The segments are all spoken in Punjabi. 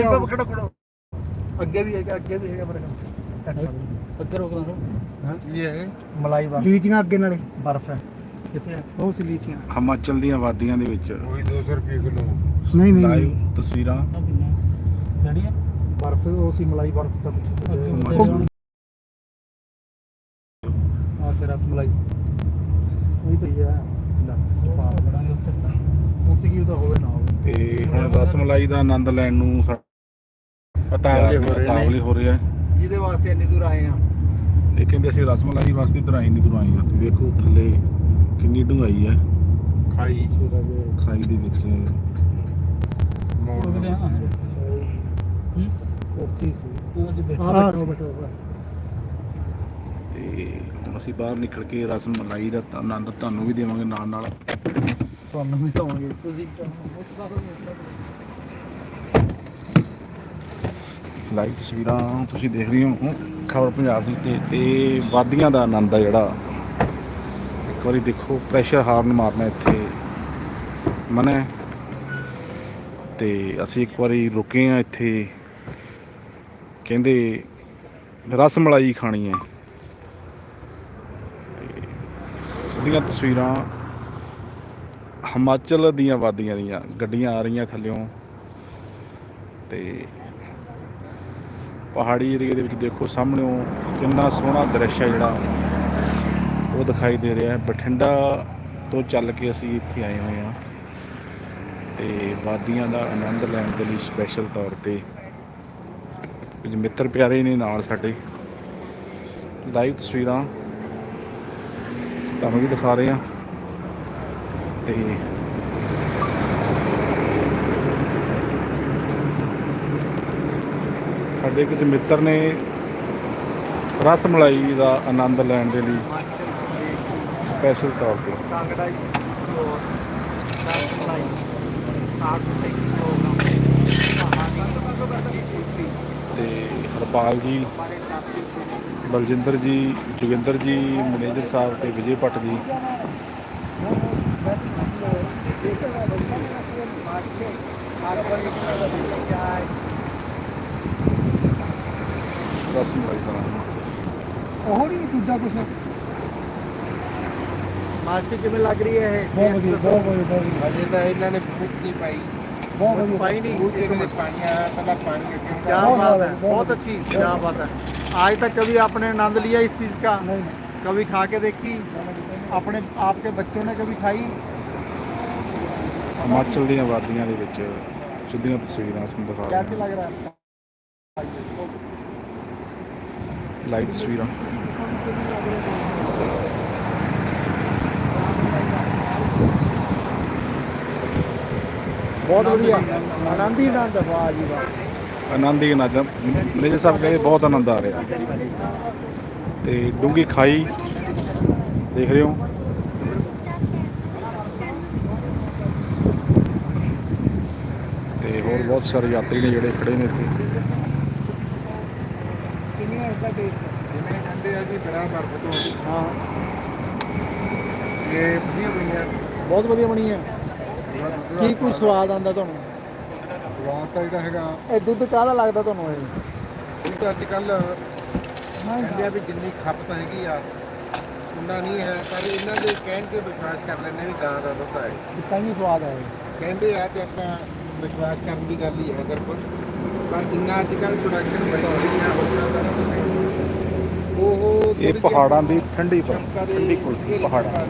ਤਾਂ ਖੜਾ ਖੜਾ ਅੱਗੇ ਵੀ ਹੈਗਾ ਅੱਗੇ ਵੀ ਹੈਗਾ ਮੇਰੇ ਕੋਲ ਅੱਗੇ ਰੋਕ ਲਾਂ ਹਾਂ? ਇਹ ਹੈ ਮਲਾਈ ਬਰਫ। ਲੀਚੀਆਂ ਅੱਗੇ ਨਾਲੇ। ਬਰਫ ਹੈ। ਕਿੱਥੇ ਹੈ? ਉਹ ਸੀ ਲੀਚੀਆਂ। ਹਿਮਾਚਲ ਦੀਆਂ ਵਾਦੀਆਂ ਦੇ ਵਿੱਚ। ਉਹੀ 200 ਰੁਪਏ ਕਿਲੋ। ਨਹੀਂ ਨਹੀਂ ਲਾਈਵ ਨਹੀਂ। ਤਸਵੀਰਾਂ। ਜੜੀ ਹੈ ਬਰਫ ਉਹ ਸੀ ਮਲਾਈ ਬਰਫ ਦਾ ਕੁਝ। ਆ ਸੇ ਰਸ ਮਲਾਈ। ਉਹੀ ਤਾਂ ਹੀ ਹੈ ਉੱਥੇ। ਉੱਤੇ ਕੀ ਉਹਦਾ ਹੋਵੇ ਨਾ ਹੋਵੇ। ਤੇ ਹੁਣ ਰਸ ਮਲਾਈ ਦਾ ਆਨੰਦ ਲੈਣ ਨੂੰ ਪਤਾਲੇ ਹੋ ਰਹੇ ਨੇ। ਹੋ ਰਿਹਾ ਹੈ। ਜਿਹਦੇ ਵਾਸਤੇ ਇੰਨੀ ਦੂਰ ਆਏ ਆ? ਇਹ ਕਹਿੰਦੇ ਅਸੀਂ ਰਸ ਮਲਾਈ ਵਾਸਤੇ ਦਰਾਈ ਨਹੀਂ ਦਰਾਈ ਆ। ਤੇ ਵੇਖੋ ਥੱਲੇ ਕਿੰਨੀ ਡੂੰਘਾਈ ਹੈ ਖਾਈ। ਖਾਈ ਦੇ ਵਿੱਚ। ਮੋੜ ਸੀ। ਅਸੀਂ ਬੈਠੇ ਹਾਂ, ਬੈਠੋ ਬੈਠੋ ਤੇ ਹੁਣ ਅਸੀਂ ਬਾਹਰ ਨਿਕਲ ਕੇ ਰਸ ਮਲਾਈ ਦਾ ਆਨੰਦ ਤੁਹਾਨੂੰ ਵੀ ਦੇਵਾਂਗੇ ਨਾਲ ਨਾਲ ਤੁਹਾਨੂੰ ਵੀ ਦਵਾਂਗੇ। ਤੁਸੀਂ ਲਾਈਵ ਤਸਵੀਰਾਂ ਤੁਸੀਂ ਦੇਖ ਰਹੇ ਹੋ। ਖਬਰ ਪੰਜਾਬ ਦੀ ਤੇ ਤੇ ਵਾਦੀਆਂ ਦਾ ਆਨੰਦ ਆ ਜਿਹੜਾ। ਇੱਕ ਵਾਰੀ ਦੇਖੋ ਪ੍ਰੈਸ਼ਰ ਹਾਰਨ ਮਾਰਨਾ ਇੱਥੇ ਮਨੇ ਹੈ। ਤੇ ਅਸੀਂ ਇੱਕ ਵਾਰੀ ਰੁਕੇ ਆ ਇੱਥੇ। ਕਹਿੰਦੇ ਰਸ ਮਲਾਈ ਖਾਣੀ ਹੈ। ਤੇ ਸਿੱਧੀਆਂ ਤਸਵੀਰਾਂ ਹਿਮਾਚਲ ਦੀਆਂ ਵਾਦੀਆਂ ਦੀਆਂ। ਗੱਡੀਆਂ ਆ ਰਹੀਆਂ ਥੱਲਿਓਂ। ਤੇ ਪਹਾੜੀ ਏਰੀਏ ਦੇ ਵਿੱਚ ਦੇਖੋ ਸਾਹਮਣੇੋਂ ਕਿੰਨਾ ਸੋਹਣਾ ਦ੍ਰਿਸ਼ ਹੈ ਜਿਹੜਾ। ਉਹ ਦਿਖਾਈ ਦੇ ਰਿਹਾ ਹੈ। ਬਠਿੰਡਾ ਤੋਂ ਚੱਲ ਕੇ ਅਸੀਂ ਇੱਥੇ ਆਏ ਹੋਏ ਹਾਂ। ਤੇ ਵਾਦੀਆਂ ਦਾ ਆਨੰਦ ਲੈਣ ਦੇ ਲਈ ਸਪੈਸ਼ਲ ਤੌਰ ਤੇ ਕੁਝ ਮਿੱਤਰ ਪਿਆਰੇ ਨੇ ਨਾਲ ਸਾਡੇ। ਲਾਈਵ ਤਸਵੀਰਾਂ ਤੁਹਾਨੂੰ ਵੀ ਦਿਖਾ ਰਹੇ। ਹਾਂ ਤੇ ਸਾਡੇ ਕੁਝ ਮਿੱਤਰ ਨੇ ਰਸ ਮਲਾਈ ਦਾ ਆਨੰਦ ਲੈਣ ਦੇ ਲਈ ਸਪੈਸ਼ਲ ਤੌਰ ਤੇ ਕਾਂਗੜਾ ਰਸ ਮਲਾਈ 60 ਰੁਪਏ ਕਿਲੋ ਕਹਾਣੀ ਤੇ ਹਰਪਾਲ ਜੀ ਬਲਜਿੰਦਰ ਜੀ ਜੋਗਿੰਦਰ ਜੀ ਮੈਨੇਜਰ ਸਾਹਿਬ ਤੇ ਵਿਜੇ ਭੱਟ ਜੀ ਰਸ ਮਲਾਈ ਦਾ ਆਨੰਦ। ਉਹ ਨਹੀਂ ਦੂਜਾ ਕੁਛ ਮਾਸੀ ਕਿਵੇਂ ਲੱਗ ਰਹੀ ਹੈ ਇਹ ਬਹੁਤ ਵਧੀਆ ਬਹੁਤ ਵਧੀਆ ਬਹੁਤ ਵਧੀਆ ਅਜੇ ਤਾਂ ਇਹਨਾਂ ਨੇ ਬੁੱਕ ਨਹੀਂ ਪਾਈ ਬਹੁਤ ਵਧੀਆ ਪਾਈ नहीं ਉਹ ਜਿਹੜੇ ਪਾਣੀ ਆਇਆ ਪਹਿਲਾਂ ਪਾਣੀ ਅੱਗੇ क्या बहुत बात ज्यादा, है बहुत बहुत अच्छी क्या बात है आज तक कभी आपने आनंद लिया इस चीज़ का नहीं नहीं कभी खा के देखी अपने आपके बच्चों ने कभी खाई ਹਿਮਾਚਲ ਦੀਆਂ ਵਾਦੀਆਂ ਦੇ ਵਿੱਚ ਸਿੱਧੀਆਂ ਤਸਵੀਰਾਂ ਤੁਹਾਨੂੰ ਦਿਖਾ कैसे ਰਹੇ लग रहा है ਲਾਈਵ ਤਸਵੀਰਾਂ। ਬਹੁਤ ਵਧੀਆ। ਆਨੰਦ ਹੀ ਆਨੰਦ ਵਾਹ ਜੀ ਵਾਹ। ਆਨੰਦ ਹੀ ਆਨੰਦ ਮੇਰੇ ਸਾਹਿਬ ਕਹਿੰਦੇ ਬਹੁਤ ਆਨੰਦ ਆ ਰਿਹਾ। ਤੇ ਡੂੰਗੀ ਖਾਈ ਦੇਖ ਰਹੇ ਹੋ। ਤੇ ਹੋਰ ਬਹੁਤ ਸਾਰੇ ਯਾਤਰੀ ਨੇ ਜਿਹੜੇ ਖੜੇ ਨੇ ਇੱਥੇ। ਵੀ ਖੜਾ ਬਰਫ ਤੋਂ। ਹਾਂ। ਇਹ ਵਧੀਆ ਬਣਿਆ ਬਹੁਤ ਵਧੀਆ ਬਣੀ ਹੈ ਕੀ ਕੋਈ ਸਵਾਦ ਆਂਦਾ ਤੁਹਾਨੂੰ? ਸਵਾਦ ਤਾਂ ਜਿਹੜਾ ਹੈਗਾ। ਇਹ ਦੁੱਧ ਕਾਹਦਾ ਲੱਗਦਾ ਤੁਹਾਨੂੰ ਇਹ? ਹੁਣ ਤਾਂ ਅੱਜ ਕੱਲ ਕਹਿੰਦੇ ਵੀ ਜਿੰਨੀ ਖਪਤ ਹੈਗੀ ਆ ਉਹਨਾਂ ਨਹੀਂ ਹੈ। ਪਰ ਇਹਨਾਂ ਦੇ ਕਹਿਣ ਤੇ ਵਿਸ਼ਵਾਸ ਕਰ ਲੈਂਦੇ ਵੀ ਗਾਂ ਦਾ ਦੁੱਧ ਹੈ ਤਾਂ ਹੀ ਸਵਾਦ ਹੈ ਕਹਿੰਦੇ ਆ ਤੇ ਆਪਾਂ ਵਿਸ਼ਵਾਸ ਕਰਨ ਦੀ ਗੱਲ ਹੀ ਹੈ ਸਿਰਫ ਪਰ ਜਿੰਨਾ ਅੱਜ ਕੱਲ ਪ੍ਰੋਡਕਸ਼ਨ ਵਧਾ ਰਹੀ ਉਹਨਾਂ ਦਾ ਉਹ ਇਹ ਪਹਾੜਾਂ ਦੀ ਠੰਡੀ ਠੰਡੀ ਕੁਲਫੀ ਘੇਰੇ ਪਹਾੜਾਂ।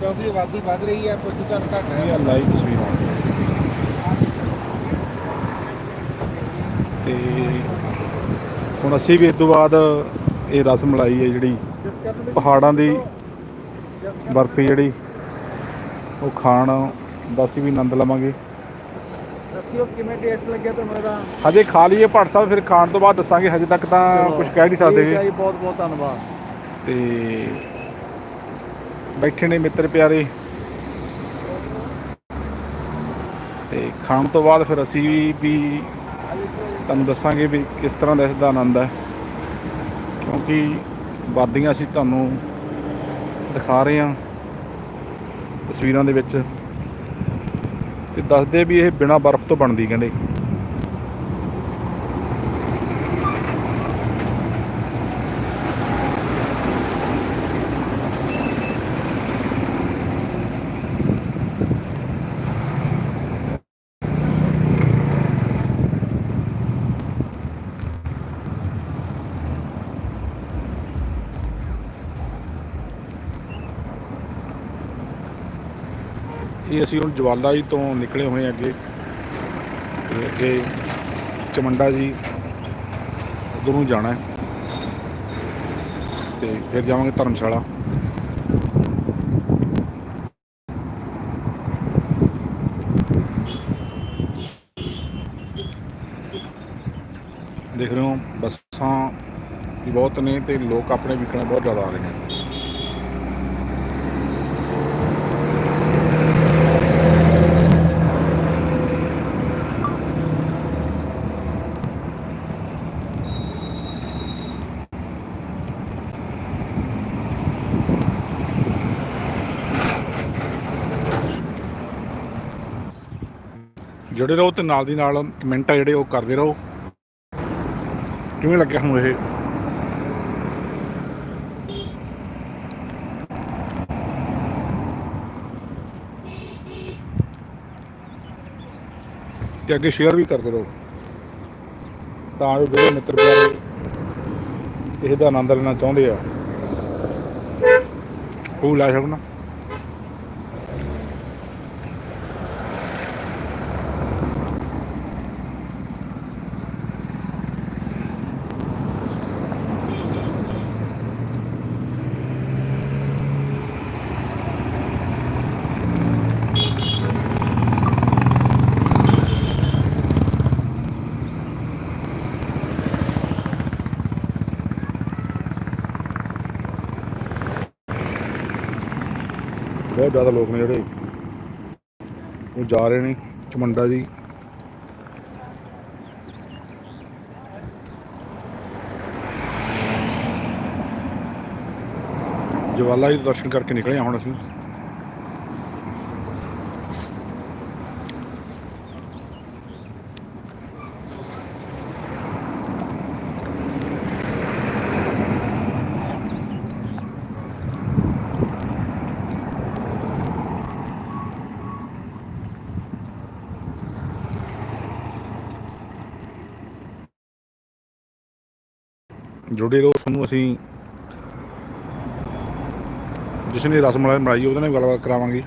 ਕਿਉਂਕਿ ਆਬਾਦੀ ਵੱਧ ਰਹੀ ਹੈ ਪਸ਼ੂ ਘੱਟ ਘੱਟ ਰਿਹਾ ਲਾਈਵ ਤਸਵੀਰਾਂ। ਤੇ ਹੁਣ ਅਸੀਂ ਵੀ ਇਸ ਤੋਂ ਬਾਅਦ ਇਹ ਰਸ ਮਲਾਈ ਹੈ ਜਿਹੜੀ ਪਹਾੜਾਂ ਦੀ ਬਰਫੀ ਜਿਹੜੀ ਉਹ ਖਾਣ ਦਾ ਅਸੀਂ ਵੀ ਆਨੰਦ ਲਵਾਂਗੇ। ਦੱਸਿਓ ਕਿਵੇਂ ਟੇਸਟ ਲੱਗਿਆ ਤੁਹਾਨੂੰ ਇਹਦਾ? ਹਜੇ ਖਾ ਲਈਏ ਭੱਟ ਸਾਹਿਬ ਫਿਰ ਖਾਣ ਤੋਂ ਬਾਅਦ ਦੱਸਾਂਗੇ ਹਜੇ ਤੱਕ ਤਾਂ ਕੁਝ ਕਹਿ ਨਹੀਂ ਠੀਕ ਹੈ ਸਕਦੇ ਜੀ ਬਹੁਤ ਬਹੁਤ ਧੰਨਵਾਦ। ਤੇ ਬੈਠੇ ਨੇ ਮਿੱਤਰ ਪਿਆਰੇ। ਤੇ ਖਾਣ ਤੋਂ ਬਾਅਦ ਫਿਰ ਅਸੀਂ ਵੀ ਵੀ ਤੁਹਾਨੂੰ ਦੱਸਾਂਗੇ ਵੀ ਕਿਸ ਤਰ੍ਹਾਂ ਦਾ ਇਸ ਦਾ ਆਨੰਦ ਹੈ। ਕਿਉਂਕਿ ਵਾਦੀਆਂ ਅਸੀਂ ਤੁਹਾਨੂੰ ਦਿਖਾ ਰਹੇ ਹਾਂ ਤਸਵੀਰਾਂ ਦੇ ਵਿੱਚ। ਤੇ ਦੱਸਦੇ ਵੀ ਇਹ ਬਿਨਾ ਬਰਫ਼ ਤੋਂ ਬਣਦੀ ਕਹਿੰਦੇ। ਇਹ ਅਸੀਂ ਹੁਣ ਜਵਾਲਾ ਜੀ ਤੋਂ ਨਿਕਲੇ ਹੋਏ ਅੱਗੇ। ਤੇ ਅੱਗੇ ਚਮੰਡਾ ਜੀ ਉੱਧਰ ਨੂੰ ਜਾਣਾ ਹੈ। ਤੇ ਫਿਰ ਜਾਵਾਂਗੇ ਧਰਮਸ਼ਾਲਾ। ਦੇਖ ਰਹੇ ਹੋ, ਬੱਸਾਂ ਵੀ ਬਹੁਤ ਨੇ ਤੇ ਲੋਕ ਆਪਣੇ ਵਿਕਣ ਬਹੁਤ ਜ਼ਿਆਦਾ ਆ ਰਹੇ ਨੇ। ਜੁੜੇ ਰਹੋ ਤੇ ਨਾਲ ਦੀ ਨਾਲ ਕਮੈਂਟ ਆ ਜਿਹੜੇ ਉਹ ਕਰਦੇ ਰਹੋ। ਕਿਵੇਂ ਲੱਗਿਆ ਹੁਣ ਇਹ? ਤੇ ਅੱਗੇ ਸ਼ੇਅਰ ਵੀ ਕਰਦੇ ਰਹੋ। ਤਾਂ ਜੋ ਜਿਹੜੇ ਮਿੱਤਰ ਪਿਆਰੇ ਇਹ ਆਨੰਦ ਲੈਣਾ ਚਾਹੁੰਦੇ ਆ। ਉਹ ਲੈ ਸਕਣ ਬਹੁਤ ਜ਼ਿਆਦਾ ਲੋਕ ਨੇ ਜਿਹੜੇ। ਉਹ ਜਾ ਰਹੇ ਨੇ, ਚਮੰਡਾ ਜੀ। ਜਵਾਲਾ ਜੀ ਦਰਸ਼ਨ ਕਰਕੇ ਨਿਕਲੇ ਹੁਣ ਅਸੀਂ। ਜੁੜੇ ਰਹੋ ਤੁਹਾਨੂੰ ਅਸੀਂ ਜਿਸ ਨੇ ਰਸਮਲਾਈ ਬਣਾਈ ਉਹਦੇ ਨਾਲ ਗੱਲਬਾਤ ਕਰਾਵਾਂਗੇ।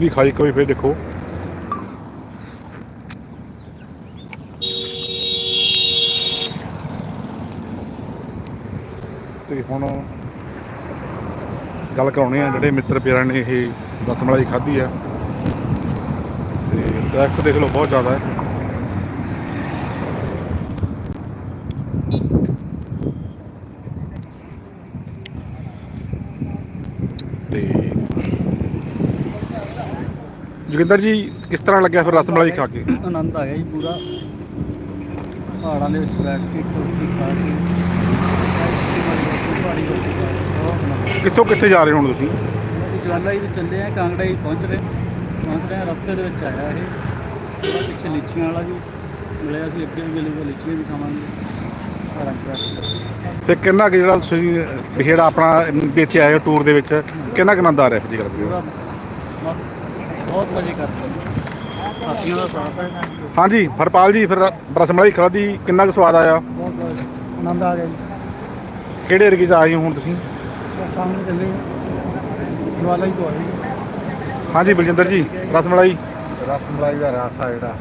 ਡੂੰਗੀ ਖਾਈ ਕੋਈ ਫੇਰ ਦੇਖੋ। ਤੇ ਹੁਣ ਗੱਲ ਕਰਾਉਣੇ ਆ, ਜਿਹੜੇ ਮਿੱਤਰ ਪਿਆਰਾਂ ਨੇ ਇਹ ਰਸਮਲਾਈ ਖਾਧੀ ਆ। ਤੇ ਟ੍ਰੈਫਿਕ ਦੇਖ ਲਓ ਬਹੁਤ ਜ਼ਿਆਦਾ ਹੈ। ਜੋਗਿੰਦਰ ਜੀ ਕਿਸ ਤਰ੍ਹਾਂ ਲੱਗਿਆ ਫਿਰ ਰਸਮਲਾਈ ਖਾ ਕੇ? ਆਨੰਦ ਆ ਗਿਆ ਜੀ ਪੂਰਾ। ਪਹਾੜਾਂ ਦੇ ਵਿੱਚ ਬੈਠ ਕੇ ਕੁਲਫੀ ਖਾ ਕੇ ਆਈਸਕ੍ਰੀਮ ਵਾਲੀ ਰੋਟੀ ਵਾਲੀ ਰੋਟੀ ਖਾ ਕੇ ਬਹੁਤ ਆਨੰਦ ਕਿੱਥੋਂ ਕਿੱਥੇ ਜਾ ਰਹੇ ਹੋ ਹੁਣ ਤੁਸੀਂ? ਅਸੀਂ ਜਵਾਲਾ ਜੀ ਚੱਲੇ ਆ ਕਾਂਗੜਾ ਜੀ ਪਹੁੰਚ ਰਹੇ ਪਹੁੰਚ ਰਹੇ ਹਾਂ ਰਸਤੇ ਦੇ ਵਿੱਚ ਆਇਆ ਇਹ। ਪਿੱਛੇ ਲੀਚੀਆਂ ਵਾਲਾ ਵੀ ਮਿਲਿਆ ਸੀ ਅੱਗੇ ਵੀ ਮਿਲੇਗਾ ਲੀਚੀਆਂ ਵੀ ਖਾਵਾਂਗੇ। ਸਾਰਾ ਕੁਛ। ਤੇ ਕਿੰਨਾ ਕੁ ਜਿਹੜਾ ਤੁਸੀਂ ਵੀ ਜਿਹੜਾ ਆਪਣਾ ਵੀ ਇੱਥੇ ਆਏ ਹੋ ਟੂਰ ਦੇ ਵਿੱਚ ਕਿੰਨਾ ਕੁ ਆਨੰਦ ਆ ਰਿਹਾ ਜੀ ਗੱਲ ਪੂਰਾ ਮਸਤ ਬਹੁਤ ਮਜ਼ੇ ਕਰਦੇ ਸਾਥੀਆਂ ਦਾ ਸਾਥ ਹੈ। ਹਾਂਜੀ ਹਰਪਾਲ ਜੀ ਫਿਰ ਰਸਮਲਾਈ ਖਾਧੀ ਕਿੰਨਾ ਕੁ ਸਵਾਦ ਆਇਆ? ਬਹੁਤ ਆਨੰਦ ਆ ਗਿਆ ਜੀ। ਕਿਹੜੇ ਏਰੀਏ 'ਚ ਆਏ ਹੋ ਹੁਣ ਤੁਸੀਂ? ਕੰਮ ਚੱਲੇ ਜਵਾਲਾ ਹੀ ਤੋਂ ਆਏ। ਹਾਂਜੀ ਬਲਜਿੰਦਰ ਜੀ ਰਸਮਲਾਈ ਰਸਮਲਾਈ ਦਾ ਰਸ ਆ ਜਿਹੜਾ।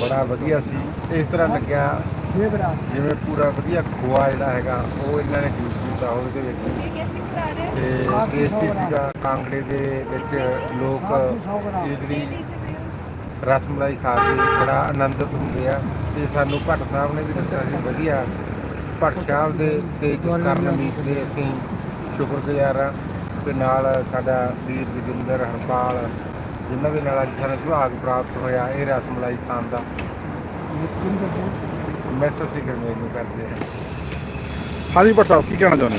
ਬੜਾ ਵਧੀਆ ਸੀ। ਇਸ ਤਰ੍ਹਾਂ ਲੱਗਿਆ ਜਿਵੇਂ ਪੂਰਾ ਵਧੀਆ ਖੋਆ ਜਿਹੜਾ ਹੈਗਾ ਉਹ ਇਹਨਾਂ ਨੇ ਯੂਜ਼ ਕੀਤਾ ਉਹਦੇ ਵਿੱਚ। ਤੇ ਟੇਸਟੀ ਸੀਗਾ ਕਾਂਗੜੇ ਦੇ ਵਿੱਚ ਲੋਕ ਇਹ ਜਿਹੜੀ ਰਸਮਲਾਈ ਖਾ ਕੇ ਬੜਾ ਆਨੰਦਿਤ ਹੁੰਦੇ ਆ ਤੇ ਸਾਨੂੰ ਭੱਟ ਸਾਹਿਬ ਨੇ ਵੀ ਦੱਸਿਆ ਸੀ ਵਧੀਆ। ਭੱਟ ਸਾਹਿਬ ਦੇ ਤੇ ਜਿਸ ਕਾਰਨ ਮੀਤ ਦੇ ਅਸੀਂ ਸ਼ੁਕਰਗੁਜ਼ਾਰ ਆ ਤੇ ਨਾਲ ਸਾਡਾ ਵੀਰ ਜੋਗਿੰਦਰ ਹਰਪਾਲ ਜਿਨ੍ਹਾਂ ਦੇ ਨਾਲ ਅੱਜ ਸਾਨੂੰ ਸੁਭਾਗ ਪ੍ਰਾਪਤ ਹੋਇਆ ਇਹ ਰਸਮਲਾਈ ਖਾਣ ਦਾ। ਮੈਸੇਜ ਅਸੀਂ ਗਰਮੇਲ ਨੂੰ ਕਰਦੇ ਹਾਂ। ਹਾਂਜੀ ਭੱਟ ਸਾਹਿਬ ਕੀ ਕਹਿਣਾ ਚਾਹੁੰਦੇ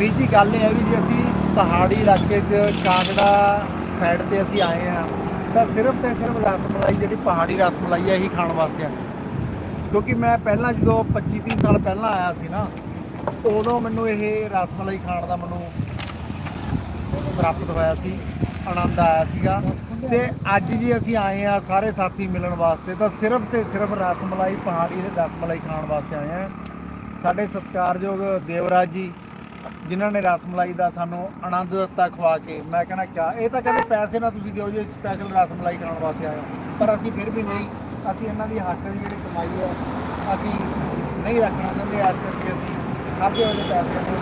ਹੋ ਜੀ ਗੱਲ ਇਹ ਹੈ ਵੀ ਜੇ ਅਸੀਂ ਪਹਾੜੀ ਇਲਾਕੇ 'ਚ ਕਾਂਗੜਾ ਸਾਈਡ ਤੇ ਅਸੀਂ ਆਏ ਆ ਤਾਂ ਸਿਰਫ ਤੇ ਸਿਰਫ ਰਸਮਲਾਈ ਜਿਹੜੀ ਪਹਾੜੀ ਰਸਮਲਾਈ ਹੈ ਇਹੀ ਖਾਣ ਵਾਸਤੇ ਆਏ ਕਿਉਂਕਿ ਮੈਂ ਪਹਿਲਾਂ ਜਦੋਂ 25 30 ਸਾਲ ਪਹਿਲਾਂ ਆਇਆ ਸੀ ਨਾ, ਉਦੋਂ ਮੈਨੂੰ ਇਹ ਰਸਮਲਾਈ ਖਾਣ ਦਾ ਮੈਨੂੰ ਪ੍ਰਾਪਤ ਹੋਇਆ ਸੀ, ਆਨੰਦ ਆਇਆ ਸੀਗਾ। ਤੇ ਅੱਜ ਜੀ ਅਸੀਂ ਆਏ ਆ ਸਾਰੇ ਸਾਥੀ ਮਿਲਣ ਵਾਸਤੇ, ਤਾਂ ਸਿਰਫ ਤੇ ਸਿਰਫ ਰਸਮਲਾਈ, ਪਹਾੜੀ ਦੇ ਰਸਮਲਾਈ ਖਾਣ ਵਾਸਤੇ ਆਏ ਆ ਸਾਡੇ ਸਤਿਕਾਰਯੋਗ ਦੇਵਰਾਜ ਜੀ ਜਿਨ੍ਹਾਂ ਨੇ ਰਸਮਲਾਈ ਦਾ ਸਾਨੂੰ ਆਨੰਦ ਦਿੱਤਾ ਖਵਾ ਕੇ। ਮੈਂ ਕਹਿੰਦਾ, ਕਿਆ? ਇਹ ਤਾਂ ਕਹਿੰਦੇ ਪੈਸੇ ਨਾ ਤੁਸੀਂ ਦਿਓ ਜੇ ਸਪੈਸ਼ਲ ਰਸਮਲਾਈ ਖਾਣ ਵਾਸਤੇ ਆਏ ਪਰ ਅਸੀਂ ਫਿਰ ਵੀ ਨਹੀਂ। ਅਸੀਂ ਇਹਨਾਂ ਦੀ ਹੱਕ ਦੀ ਜਿਹੜੀ ਕਮਾਈ ਹੈ, ਅਸੀਂ ਨਹੀਂ ਰੱਖਣਾ ਚਾਹੁੰਦੇ। ਇਸ ਕਰਕੇ ਅਸੀਂ ਖਾਧੇ ਹੋਏ ਪੈਸੇ ਨੂੰ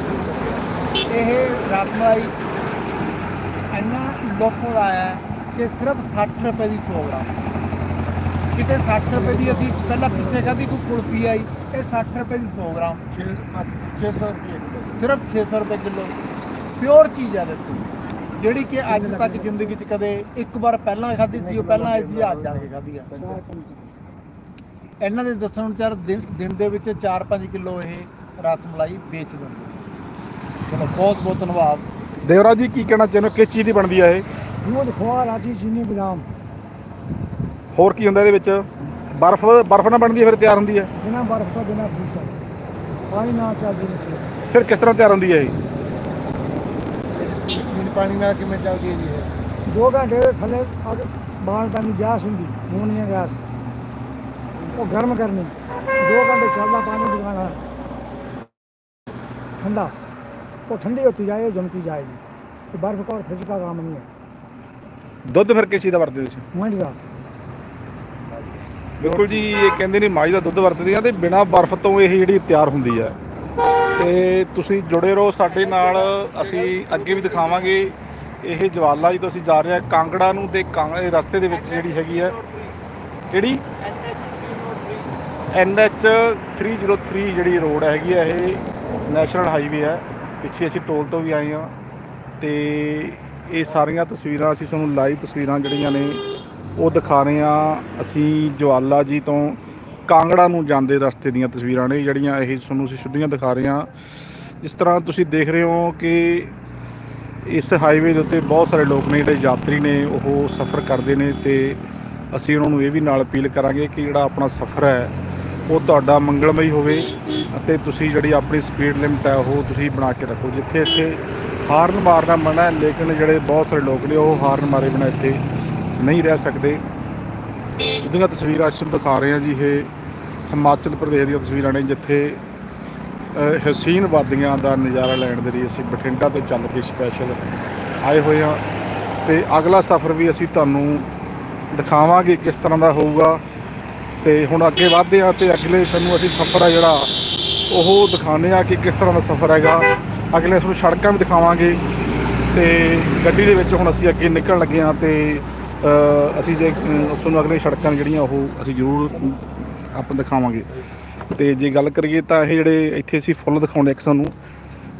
ਇਹ ਰਸਮਲਾਈ ਇੰਨਾ ਲੋਕੋ ਆਇਆ ਕਿ ਸਿਰਫ 60 ਰੁਪਏ ਦੀ 100 ਗ੍ਰਾਮ। ਕਿਤੇ 60 ਰੁਪਏ ਦੀ ਅਸੀਂ ਪਹਿਲਾਂ ਪਿੱਛੇ ਖਾਧੀ, ਕੋਈ ਕੁਲਫੀ ਆਈ, ਇਹ 60 ਰੁਪਏ ਦੀ 100 ਗ੍ਰਾਮ। 600 ਰੁਪਏ। ਸਿਰਫ 600 ਰੁਪਏ ਕਿਲੋ। ਪਿਓਰ ਚੀਜ਼ ਹੈ ਬਿਲਕੁਲ ਜਿਹੜੀ ਕਿ ਅੱਜ ਤੱਕ ਜ਼ਿੰਦਗੀ 'ਚ ਕਦੇ ਇੱਕ ਵਾਰ ਪਹਿਲਾਂ ਖਾਧੀ ਸੀ ਉਹ ਪਹਿਲਾਂ ਆਈ ਸੀ ਅੱਜ ਕੇ ਖਾਧੀ ਆ ਇਹਨਾਂ ਦੇ ਦੱਸਣ ਅਨੁਸਾਰ ਦਿਨ ਦੇ ਵਿੱਚ 4-5 ਕਿਲੋ ਇਹ ਰਸ ਮਲਾਈ ਵੇਚ ਦਿੰਦੇ। ਚਲੋ ਬਹੁਤ ਬਹੁਤ ਧੰਨਵਾਦ। ਦੇਵਰਾ ਜੀ ਕੀ ਕਹਿਣਾ ਚਾਹੁੰਦੇ ਹੋ? ਕਿਸ ਚੀਜ਼ ਦੀ ਬਣਦੀ ਆ ਇਹ? ਦੁੱਧ ਖੋਆ ਰਾਜੀ ਚੀਨੀ ਬਦਾਮ ਹੋਰ ਕੀ ਹੁੰਦਾ ਇਹਦੇ ਵਿੱਚ? ਬਰਫ਼ ਬਰਫ਼ ਨਾਲ ਬਣਦੀ ਫਿਰ ਤਿਆਰ ਹੁੰਦੀ ਹੈ ਬਿਨਾਂ ਬਰਫ਼ ਤੋਂ ਬਿਨਾਂ ਫੂਟ ਪਾਣੀ ਨਾਲ ਚੱਲਦੀ ਨਹੀਂ ਸੀ ਫਿਰ ਕਿਸ ਤਰ੍ਹਾਂ ਤਿਆਰ ਹੁੰਦੀ ਹੈ ਇਹ? ਮੀਂਹ ਪਾਣੀ ਨਾਲ ਕਿਵੇਂ ਚੱਲਦੀ ਹੈ ਜੀ ਇਹ? 2 ਘੰਟੇ ਦੇ ਥੱਲੇ ਅੱਗ ਬਾਣ ਪਾਣੀ ਗੈਸ ਹੁੰਦੀ ਮੋਨੀਆ ਗੈਸ ਉਹ ਗਰਮ ਕਰਨੀ। 2 ਘੰਟੇ ਚੱਲਦਾ ਪਾਣੀ ਦੁਕਾਨ ਵਾਲਾ ਠੰਡਾ। ਉਹ ਠੰਡੀ ਹੋਤੀ ਜਾਏ ਜਮਤੀ ਜਾਏਗੀ ਤੇ ਬਰਫ਼ ਕੋਰ ਫ੍ਰਿਜ ਦਾ ਕੰਮ ਨਹੀਂ ਹੈ। ਦੁੱਧ ਫਿਰ ਕਿਸ ਦਾ ਵਰਤਦੇ ਤੁਸੀਂ? ਮੰਡੀ ਦਾ। ਬਿਲਕੁਲ ਜੀ ਇਹ ਕਹਿੰਦੇ ਨੇ ਮਾਈ ਦਾ ਦੁੱਧ ਵਰਤਦੇ ਆ ਤੇ ਬਿਨਾ ਬਰਫ਼ ਤੋਂ ਇਹ ਜਿਹੜੀ ਤਿਆਰ ਹੁੰਦੀ ਹੈ। ਤੇ ਤੁਸੀਂ ਜੁੜੇ ਰਹੋ ਸਾਡੇ ਨਾਲ। ਅਸੀਂ ਅੱਗੇ ਵੀ ਦਿਖਾਵਾਂਗੇ। ਇਹ ਜਵਾਲਾ ਜੀ ਤੋਂ ਅਸੀਂ ਜਾ ਰਹੇ ਹਾਂ ਕਾਂਗੜਾ ਨੂੰ ਤੇ ਕਾਂਗੜੇ ਰਸਤੇ ਦੇ ਵਿੱਚ ਜਿਹੜੀ ਹੈਗੀ ਹੈ। ਕਿਹੜੀ? NH 303 ਜਿਹੜੀ ਰੋਡ ਹੈਗੀ ਹੈ, ਇਹ ਨੈਸ਼ਨਲ ਹਾਈਵੇ ਹੈ। ਪਿੱਛੇ ਅਸੀਂ ਟੋਲ ਤੋਂ ਵੀ ਆਏ ਹਾਂ ਤੇ ਇਹ ਸਾਰੀਆਂ ਤਸਵੀਰਾਂ, ਅਸੀਂ ਤੁਹਾਨੂੰ ਲਾਈਵ ਤਸਵੀਰਾਂ ਜਿਹੜੀਆਂ ਨੇ, ਉਹ ਦਿਖਾ ਰਹੇ ਹਾਂ। ਅਸੀਂ ਜਵਾਲਾ ਜੀ ਤੋਂ ਕਾਂਗੜਾ ਨੂੰ ਜਾਂਦੇ ਰਸਤੇ ਦੀਆਂ ਤਸਵੀਰਾਂ ਨੇ ਜਿਹੜੀਆਂ ਇਹ ਤੁਹਾਨੂੰ ਅਸੀਂ ਸਿੱਧੀਆਂ ਦਿਖਾ ਰਹੇ ਹਾਂ। ਇਸ ਤਰ੍ਹਾਂ ਤੁਸੀਂ ਦੇਖ ਰਹੇ ਹੋ ਕਿ ਇਸ ਹਾਈਵੇ ਦੇ ਉੱਤੇ ਬਹੁਤ ਸਾਰੇ ਲੋਕ ਨੇ, ਜਿਹੜੇ ਯਾਤਰੀ ਨੇ, ਉਹ ਸਫ਼ਰ ਕਰਦੇ ਨੇ ਤੇ ਅਸੀਂ ਉਹਨਾਂ ਨੂੰ ਇਹ ਵੀ ਨਾਲ ਅਪੀਲ ਕਰਾਂਗੇ ਕਿ ਜਿਹੜਾ ਆਪਣਾ ਸਫ਼ਰ ਹੈ, ਉਹ ਤੁਹਾਡਾ ਮੰਗਲਮਈ ਹੋਵੇ ਅਤੇ ਤੁਸੀਂ ਜਿਹੜੀ ਆਪਣੀ ਸਪੀਡ ਲਿਮਟ ਹੈ, ਉਹ ਤੁਸੀਂ ਬਣਾ ਕੇ ਰੱਖੋ। ਜਿੱਥੇ ਇੱਥੇ ਹਾਰਨ ਮਾਰਨਾ ਮਨਾ ਹੈ, ਲੇਕਿਨ ਜਿਹੜੇ ਬਹੁਤ ਸਾਰੇ ਲੋਕ ਨੇ, ਉਹ ਹਾਰਨ ਮਾਰੇ ਬਿਨਾਂ ਇੱਥੇ ਨਹੀਂ ਰਹਿ ਸਕਦੇ। ਉਹਦੀਆਂ ਤਸਵੀਰਾਂ ਅਸੀਂ ਤੁਹਾਨੂੰ ਦਿਖਾ ਰਹੇ ਹਾਂ ਜੀ, ਇਹ ਹਿਮਾਚਲ ਪ੍ਰਦੇਸ਼ ਦੀਆਂ ਤਸਵੀਰਾਂ ਨੇ, ਜਿੱਥੇ ਹਸੀਨ ਵਾਦੀਆਂ ਦਾ ਨਜ਼ਾਰਾ ਲੈਣ ਦੇ ਲਈ ਅਸੀਂ ਬਠਿੰਡਾ ਤੋਂ ਚੱਲ ਕੇ ਸਪੈਸ਼ਲ ਆਏ ਹੋਏ ਹਾਂ। ਤੇ ਅਗਲਾ ਸਫ਼ਰ ਵੀ ਅਸੀਂ ਤੁਹਾਨੂੰ ਦਿਖਾਵਾਂਗੇ ਕਿਸ ਤਰ੍ਹਾਂ ਦਾ ਹੋਊਗਾ। ਤੇ ਹੁਣ ਅੱਗੇ ਵਧਦੇ ਹਾਂ ਤੇ ਅਗਲੇ ਸਾਨੂੰ ਅਸੀਂ ਸਫ਼ਰ ਆ ਜਿਹੜਾ, ਉਹ ਦਿਖਾਉਂਦੇ ਆ ਕਿ ਕਿਸ ਤਰ੍ਹਾਂ ਦਾ ਸਫ਼ਰ ਹੈਗਾ। ਅਗਲੇ ਤੁਹਾਨੂੰ ਸੜਕਾਂ ਵੀ ਦਿਖਾਵਾਂਗੇ। ਤੇ ਗੱਡੀ ਦੇ ਵਿੱਚ ਹੁਣ ਅਸੀਂ ਅੱਗੇ ਨਿਕਲਣ ਲੱਗੇ ਹਾਂ ਤੇ ਅਸੀਂ ਜੇ ਅ, ਤੁਹਾਨੂੰ ਅਗਲੇ ਸੜਕਾਂ ਜਿਹੜੀਆਂ ਉਹ ਅਸੀਂ ਜ਼ਰੂਰ ਆਪਾਂ ਦਿਖਾਵਾਂਗੇ। ਤੇ ਜੇ ਗੱਲ ਕਰੀਏ ਤਾਂ ਇਹ ਜਿਹੜੇ ਇੱਥੇ ਅਸੀਂ ਫੁੱਲ ਦਿਖਾਉਂਦੇ ਇੱਕ ਸਾਨੂੰ